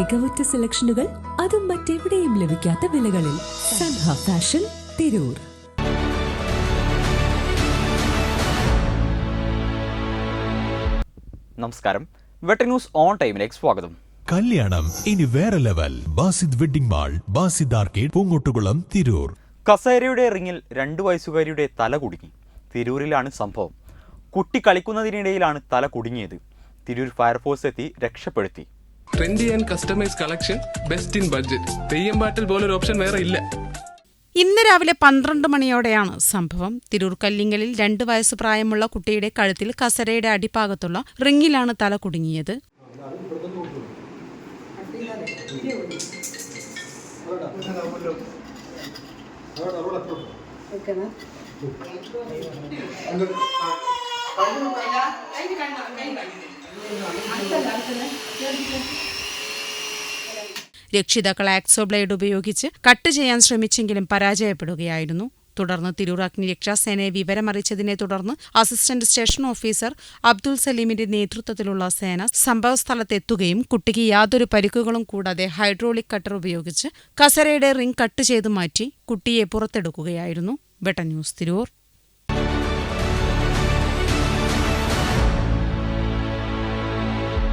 മികവുറ്റ സെലക്ഷനുകൾ അതും മറ്റെവിടെയും ലഭിക്കാത്ത വിലകളിൽ സൻഹ ഫാഷൻ തിരൂർ. നമസ്കാരം. വെട്ട ന്യൂസ് ഓൺ ടൈമിലേക്ക് സ്വാഗതം. കല്യാണം ഇനി വേറെ level. Basid wedding mall Basid arcade Poongottukulam Tirur. കസേരയുടെ റിങ്ങിൽ രണ്ടു വയസ്സുകാരിയുടെ തല കുടുങ്ങി. തിരൂരിലാണ് സംഭവം. കുട്ടി കളിക്കുന്നതിനിടയിലാണ് തല കുടുങ്ങിയത്. തിരൂർ ഫയർഫോഴ്സ് എത്തി രക്ഷപ്പെടുത്തി. Trendy and customise collection best in budget theyyam പാട്ടിൽ പോലൊരു ഓപ്ഷൻ വേറെ ഇല്ല. ഇന്ന് രാവിലെ പന്ത്രണ്ട് മണിയോടെയാണ് സംഭവം. തിരൂർ കല്ലിങ്ങലിൽ രണ്ട് വയസ്സ് പ്രായമുള്ള കുട്ടിയുടെ കഴുത്തിൽ കസരയുടെ അടിഭാഗത്തുള്ള റിങ്ങിലാണ് തല കുടുങ്ങിയത്. രക്ഷിതാക്കൾ ആക്സോ ബ്ലേഡ് ഉപയോഗിച്ച് കട്ട് ചെയ്യാൻ ശ്രമിച്ചെങ്കിലും പരാജയപ്പെടുകയായിരുന്നു. തുടർന്ന് തിരൂർ അഗ്നിരക്ഷാസേനയെ വിവരമറിയിച്ചതിനെ തുടർന്ന് അസിസ്റ്റന്റ് സ്റ്റേഷൻ ഓഫീസർ അബ്ദുൽ സലീമിന്റെ നേതൃത്വത്തിലുള്ള സേന സംഭവസ്ഥലത്തെത്തുകയും കുട്ടിക്ക് യാതൊരു പരിക്കുകളും കൂടാതെ ഹൈഡ്രോളിക് കട്ടർ ഉപയോഗിച്ച് കസരയുടെ റിംഗ് കട്ട് ചെയ്ത് മാറ്റി കുട്ടിയെ പുറത്തെടുക്കുകയായിരുന്നു. വെട്ട ന്യൂസ് തിരൂർ.